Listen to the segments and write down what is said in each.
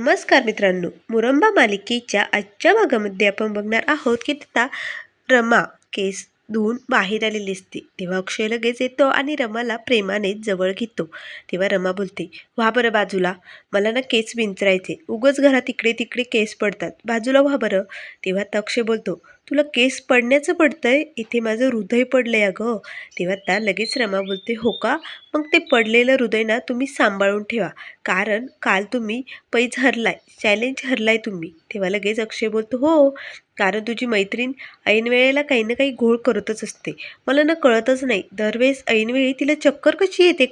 नमस्कार मित्रांनो. मुरंबा मालिकेच्या आजच्या भागामध्ये आपण बघणार आहोत की तिथं रमा केस धुवून बाहेर आलेली असते. तेव्हा अक्षय लगेच येतो आणि रमाला प्रेमाने जवळ घेतो. तेव्हा रमा बोलते व्हा बरं बाजूला. मला ना केस विंचरायचे. उगच घरात इकडे तिकडे केस पडतात. बाजूला व्हा बरं. तेव्हा तक्ष बोलतो तुला केस पडण्याचं पडतं आहे इथे माझं हृदय पडलं आहे अगं. तेव्हा त्या लगेच रमा बोलते हो का? मग ते पडलेलं हृदय ना तुम्ही सांभाळून ठेवा. कारण काल तुम्ही पैज हरलाय चॅलेंज हरलाय तुम्ही. तेव्हा लगेच अक्षय बोलतो हो कारण तुझी मैत्रीण ऐन वेळेला काही ना काही घोळ करतच असते. मला ना कळतच नाही दरवेळेस ऐनवेळी तिला चक्कर कशी येते?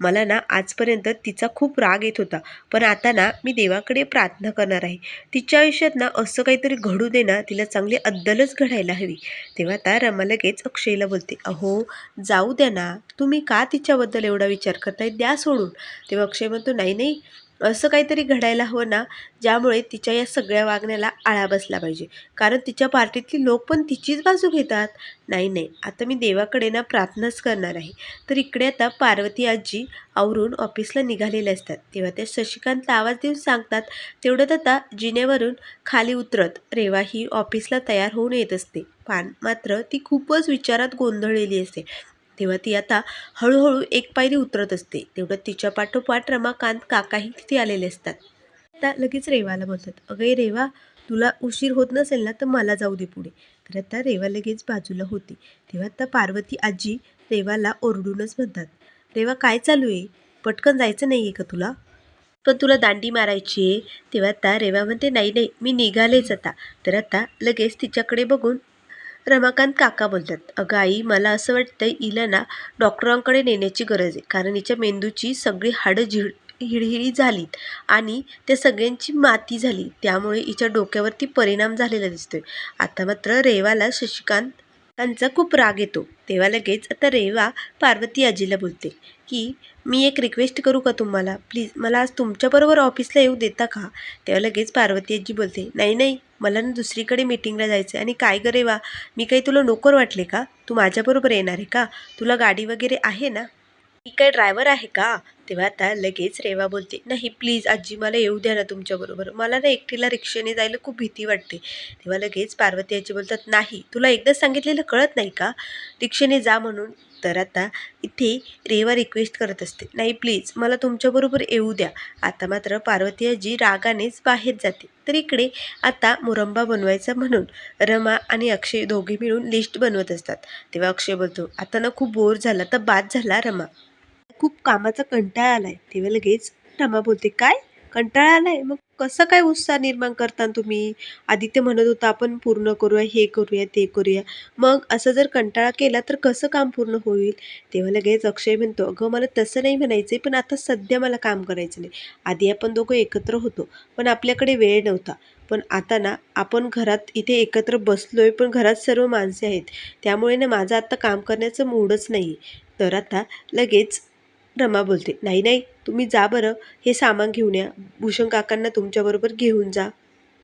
मला ना आजपर्यंत तिचा खूप राग येत होता. पण आता ना मी देवाकडे प्रार्थना करणार आहे. तिच्या आयुष्यात ना असं काहीतरी घडू दे ना तिला चांगली अद्दलच घडायला हवी. तेव्हा त्या रमा लगेच अक्षयला बोलते अहो जाऊ द्या ना. तुम्ही का तिच्याबद्दल एवढा विचार करताय? द्या सोडून. तेव्हा अक्षय म्हणतो नाही नाही. असं काहीतरी घडायला हवं ना ज्यामुळे तिच्या या सगळ्या वागण्याला आळा बसला पाहिजे. कारण तिच्या पार्टीतली लोक पण तिचीच बाजू घेतात. नाही नाही. आता मी देवाकडे ना प्रार्थनाच करणार आहे. तर इकडे आता पार्वती आजी आवरून ऑफिसला निघालेले असतात. तेव्हा त्या शशिकांतला आवाज देऊन सांगतात तेवढ्यात आता जिनेवरून खाली उतरत रेवा ही ऑफिसला तयार होऊन येत असते. पान मात्र ती खूपच विचारात गोंधळलेली असते. तेव्हा ती आता हळूहळू एक पायरी उतरत असते. तेवढं तिच्या पाठोपाठ रमाकांत काकाही तिथे आलेले असतात. आता लगेच रेवाला बोलतात अगं रेवा तुला उशीर होत नसेल ना तर मला जाऊ दे पुढे. तर आता रेवा लगेच बाजूला होती. तेव्हा आता पार्वती आजी रेवाला ओरडूनच म्हणतात रेवा काय चालू आहे? पटकन जायचं नाही आहे का तुला? पण तुला दांडी मारायची आहे. तेव्हा आता रेवा म्हणते नाही नाही मी निघालेच आता. तर आता लगेच तिच्याकडे बघून रमाकांत काका बोलतात अगं आई मला असं वाटतं हिला ना डॉक्टरांकडे नेण्याची गरज आहे कारण हिच्या मेंदूची सगळी हाडं झिड हिळहिळी झालीत आणि त्या सगळ्यांची माती झाली त्यामुळे हिच्या डोक्यावरती परिणाम झालेला दिसतोय. आता मात्र रेवाला शशिकांत त्यांचा खूप राग येतो. तेव्हा लगेच आता रेवा पार्वती आजीला बोलते की मी एक रिक्वेस्ट करू का तुम्हाला? प्लीज मला आज तुमच्याबरोबर ऑफिसला येऊ देता का? तेव्हा लगेच पार्वती आजी बोलते नाही नाही मला ना दुसरीकडे मीटिंगला जायचं आहे आणि काय ग रेवा मी काही तुला नोकर वाटले का? तू माझ्याबरोबर येणार आहे का? तुला गाडी वगैरे आहे ना? मी काय ड्रायव्हर आहे का? तेव्हा आता लगेच रेवा बोलते नाही प्लीज आजी मला येऊ द्या ना तुमच्याबरोबर मला ना एकटीला रिक्षेने जायला खूप भीती वाटते. तेव्हा लगेच पार्वती आजी बोलतात नाही तुला एकदा सांगितलेलं कळत नाही का? रिक्षेने जा म्हणून. तर आता इथे रेवा रिक्वेस्ट करत असते नाही प्लीज मला तुमच्याबरोबर येऊ द्या. आता मात्र पार्वती आजी रागानेच बाहेर जाते. तर इकडे आता मुरंबा बनवायचा म्हणून रमा आणि अक्षय दोघे मिळून लिस्ट बनवत असतात. तेव्हा अक्षय बोलतो आता ना खूप बोर झाला तर बाद झाला रमा. खूप कामाचा कंटाळा आलाय. तेव्हा लगेच रमा बोलते काय? कंटाळा आलाय? मग कसं काय उत्साह निर्माण करता तुम्ही? आदित्य म्हणत होता आपण पूर्ण करूया हे करूया ते करूया. मग असं जर कंटाळा केला तर कसं काम पूर्ण होईल? तेव्हा लगेच अक्षय म्हणतो अगं मला तसं नाही म्हणायचं पण आता सध्या मला काम करायचं नाही. आधी आपण दोघं एकत्र होतो पण आपल्याकडे वेळ नव्हता. पण आता ना आपण घरात इथे एकत्र बसलो आहे पण घरात सर्व माणसे आहेत. त्यामुळे ना माझं आता काम करण्याचं मूडच नाही तर आता लगेच रमा बोलते नाही नाही तुम्ही जा बरं हे सामान घेऊन या. भूषण काकांना तुमच्याबरोबर घेऊन जा.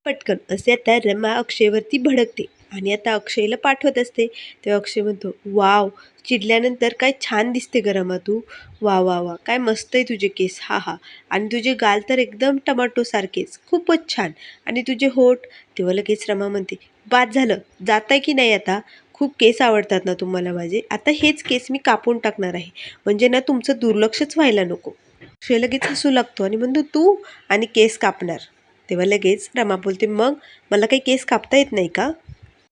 पटकन असे आता रमा अक्षयवरती भडकते आणि आता अक्षयला पाठवत असते. तेव्हा अक्षय म्हणतो वाव चिडल्यानंतर काय छान दिसते गरमा तू. वा वा वा काय मस्त आहे तुझे केस. हा हा. आणि तुझे गाल तर एकदम टमाटोसारखेच खूपच छान. आणि तुझे होठ. तेव्हा लगेच रमा म्हणते बाद झालं. जात आहे की नाही आता? खूप केस आवडतात ना तुम्हाला माझे? आता हेच केस मी कापून टाकणार आहे. म्हणजे ना तुमचं दुर्लक्षच व्हायला नको. अक्षय लगेच हसू लागतो आणि म्हणतो तू आणि केस कापणार. तेव्हा लगेच रमा बोलते मग मला काही केस कापता येत नाही का?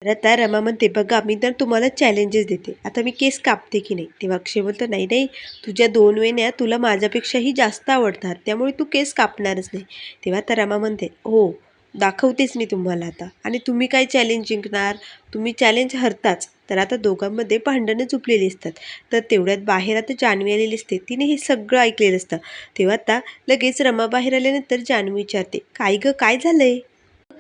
तर आता रमा म्हणते बघा मी तर तुम्हाला चॅलेंजेस देते. आता मी केस कापते की नाही? तेव्हा अक्षय बोलतो नाही नाही. तुझ्या दोन वेण्या तुला माझ्यापेक्षाही जास्त आवडतात. त्यामुळे तू केस कापणारच नाही. तेव्हा आता रमा म्हणते हो दाखवतेच मी तुम्हाला आता. आणि तुम्ही काय चॅलेंज जिंकणार? तुम्ही चॅलेंज हरताच. तर आता दोघांमध्ये भांडणं झुपलेली असतात. तर तेवढ्यात बाहेर आता जान्हवी आलेली असते. तिने हे सगळं ऐकलेलं असतं. तेव्हा आता लगेच रमा बाहेर आल्यानंतर जान्हवी विचारते काय गं? काय झालं आहे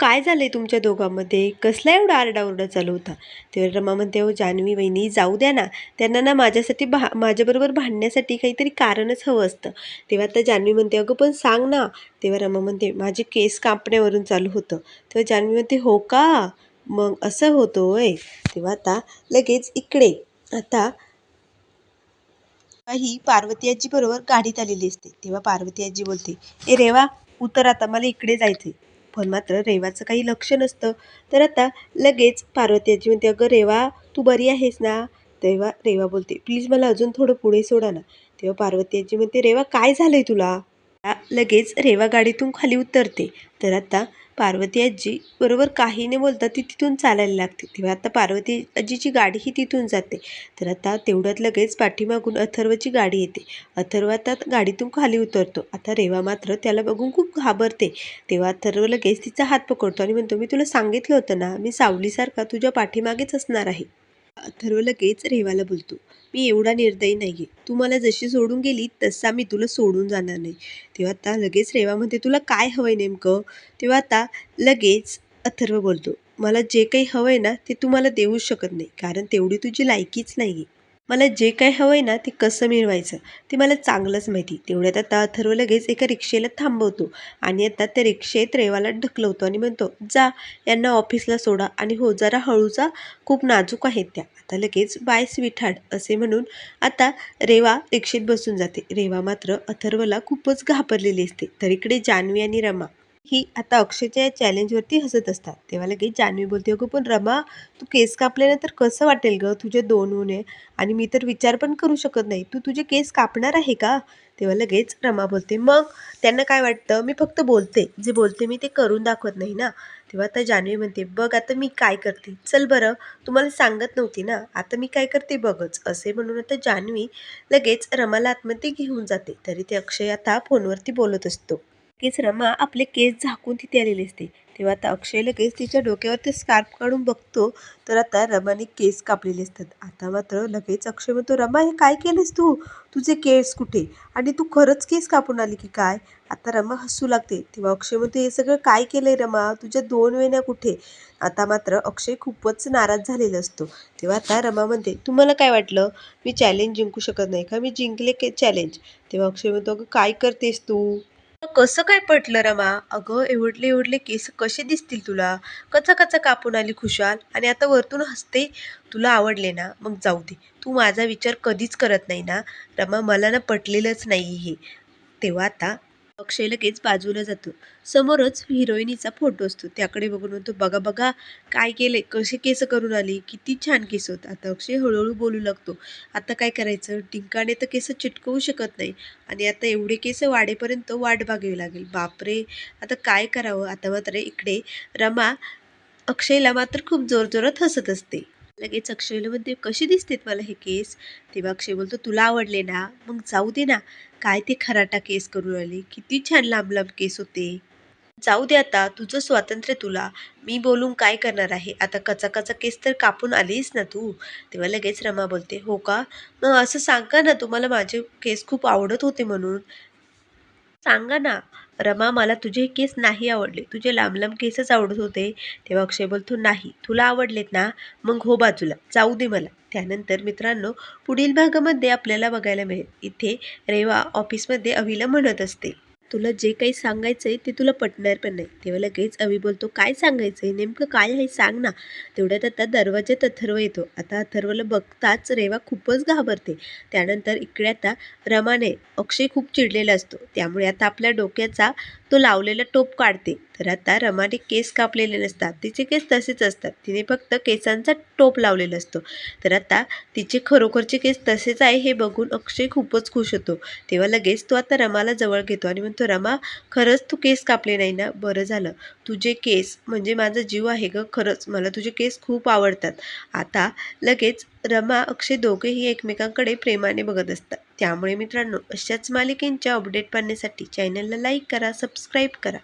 काय झालंय तुमच्या दोघांमध्ये? कसला एवढा आरडाओरडा चालू होता? तेव्हा रमा म्हणते हो जान्हवी वहिनी जाऊ द्या ना. त्यांना ना माझ्यासाठी भा माझ्याबरोबर भांडण्यासाठी काहीतरी कारणच हवं असतं. तेव्हा आता जान्हवी म्हणते अगं पण सांग ना. तेव्हा रमा म्हणते माझे केस कापण्यावरून चालू होतं. तेव्हा जान्हवी म्हणते हो का? मग असं होतं होय. तेव्हा आता लगेच इकडे. आता ही पार्वती आजी बरोबर गाडीत आलेली असते. तेव्हा पार्वती आजी बोलते ए रेवा उतर आता मला इकडे जायचे पण मात्र रेवाचं काही लक्ष नसतं. तर आता लगेच पार्वती आजी म्हणते अगं रेवा तू बरी आहेस ना? तेव्हा रेवा बोलते प्लीज मला अजून थोडं पुढे सोडा ना. तेव्हा पार्वती आजी म्हणते रेवा काय झालं आहे तुला? लगेच रेवा गाडीतून खाली उतरते. तर आता पार्वती आजी बरोबर काही न बोलता ती तिथून चालायला लागते. तेव्हा आता पार्वती आजीची गाडीही तिथून जाते. तर आता तेवढ्यात लगेच पाठीमागून अथर्वची गाडी येते. अथर्व आता गाडीतून खाली उतरतो. आता रेवा मात्र त्याला बघून खूप घाबरते. तेव्हा अथर्व लगेच तिचा हात पकडतो आणि म्हणतो मी तुला सांगितलं होतं ना मी सावलीसारखा तुझ्या पाठीमागेच असणार आहे. अथर्व लगेच रेवाला बोलतो. मी एवढा निर्दयी नाही आहे तू मला जशी सोडून गेली तसा मी तुला सोडून जाणार नाही. तेव्हा आता लगेच रेवा म्हणते तुला काय हवं आहे नेमकं? तेव्हा आता लगेच अथर्व बोलतो. मला जे काही हवं आहे ना ते तू मला देऊच शकत नाही. कारण तेवढी तुझी लायकीच नाही आहे मला जे काही हवं आहे ना ते कसं मिळवायचं? ते मला चांगलंच माहिती. तेवढ्यात आता अथर्व लगेच एका रिक्षेला थांबवतो आणि आता त्या रिक्षेत रेवाला ढकलवतो आणि म्हणतो जा यांना ऑफिसला सोडा आणि हो जरा हळूचा खूप नाजूक आहेत त्या. आता लगेच बाय स्वीठाड असे म्हणून आता रेवा रिक्षेत बसून जाते. रेवा मात्र अथर्वला खूपच घाबरलेली असते. तर इकडे जान्हवी आणि रमा. ही आता अक्षयच्या या चॅलेंजवरती हसत असतात. तेव्हा लगेच जान्हवी बोलते अगं पण रमा तू केस कापल्यानंतर कसं वाटेल गं? तुझे दोन उणे आणि मी तर विचार पण करू शकत नाही. तू तुझे केस कापणार आहे का? तेव्हा लगेच रमा बोलते मग? त्यांना काय वाटतं मी फक्त बोलते. जे बोलते मी ते करून दाखवत नाही ना. तेव्हा आता जान्हवी म्हणते बघ आता मी काय करते? चल बरं तुम्हाला सांगत नव्हती ना? आता मी काय करते बघच. असे म्हणून आता जान्हवी लगेच रमाला आतमध्ये घेऊन जाते. तरी ते अक्षय आता फोनवरती बोलत असतो. लगेच रमा आपले केस झाकून तिथे आलेली असते. तेव्हा आता अक्षय लगेच तिच्या डोक्यावर ते स्कार्फ काढून बघतो. तर आता रमाने केस कापलेले असतात. आता मात्र लगेच अक्षय म्हणतो रमा हे काय केलेस तू? तुझे केस कुठे? आणि तू खरंच केस कापून आली की काय? आता रमा हसू लागते. तेव्हा अक्षय म्हणतो हे सगळं काय केलंय रमा? तुझ्या दोन वेण्या कुठे? आता मात्र अक्षय खूपच नाराज झालेला असतो. तेव्हा आता रमा म्हणते तुम्हाला काय वाटलं? मी चॅलेंज जिंकू शकत नाही का? मी जिंकले के चॅलेंज तेव्हा अक्षय म्हणतो अगं काय करतेस तू? कसं काय पटलं रमा? अगं एवढले एवढले केस कसे दिसतील तुला? कचा कचा कापून आली खुशाल. आणि आता वरतून हसते. तुला आवडले ना? मग जाऊ दे. तू माझा विचार कधीच करत नाही ना? रमा मला ना पटलेलंच नाही हे. तेव्हा आता अक्षय लगेच बाजूला जातो. समोरच हिरोईनीचा फोटो असतो. त्याकडे बघून म्हणतो बघा बघा काय केले कसे केस करून आली? किती छान केस होत. आता अक्षय हळूहळू बोलू लागतो. आता काय करायचं? टिंकाने तर केस चिटकवू शकत नाही. आणि आता एवढे केस वाढेपर्यंत वाट बघावी लागेल. बापरे! आता काय करावं? आता मात्र इकडे रमा अक्षयला मात्र खूप जोरजोरात हसत असते. लगेच अक्षयला म्हणते कशी दिसतेत मला हे केस? तेव्हा अक्षय बोलतो तुला आवडले ना मग जाऊ दे ना. काय ते खराटा केस करून आले? किती छान लांब लांब केस होते. जाऊ दे आता तुझं स्वातंत्र्य तुला. मी बोलून काय करणार आहे? आता कचा कचा केस तर कापून आलीस ना तू. तेव्हा लगेच रमा बोलते हो का? मग असं सांगा ना तुम्हाला माझे केस खूप आवडत होते म्हणून. सांगा ना. रमा मला तुझे केस नाही आवडले. तुझे लांब लांब केसच आवडत होते. तेव्हा अक्षय बोलतो नाही तुला आवडलेत ना? मग हो बाजूला. जाऊ दे मला. त्यानंतर मित्रांनो पुढील भागामध्ये आपल्याला बघायला मिळेल. इथे रेवा ऑफिसमध्ये अवीला म्हणत असते. तुला जे काही सांगायचं आहे ते तुला पटणार पण नाही. तेव्हा लगेच अवी बोलतो काय सांगायचं आहे नेमकं काय आहे? सांग ना. तेवढ्यात आता दरवाज्यात अथर्व येतो. आता अथर्वला बघताच रेवा खूपच घाबरते. त्यानंतर इकडे आता रमाने अक्षय खूप चिडलेला असतो. त्यामुळे आता आपल्या डोक्याचा तो लावलेला टोप काढते. तर आता रमाने केस कापलेले नसतात. तिचे केस तसेच असतात. तिने फक्त केसांचा टोप लावलेला असतो. तर आता तिचे खरोखरचे केस तसेच आहे हे बघून अक्षय खूपच खुश होतो. तेव्हा लगेच तो आता रमाला जवळ घेतो आणि म्हणतो रमा खरंच तू केस कापले नाही ना? बरं झालं. तुझे केस म्हणजे माझा जीव आहे ग खरंच. मला तुझे केस खूप आवडतात. आता लगेच रमा अक्षय दोघेही एकमेकांकडे प्रेमाने बघत असतात. त्यामुळे मित्रांनो अशाच मालिकेंच्या अपडेट पाहण्यासाठी चॅनलला लाईक करा सबस्क्राईब करा.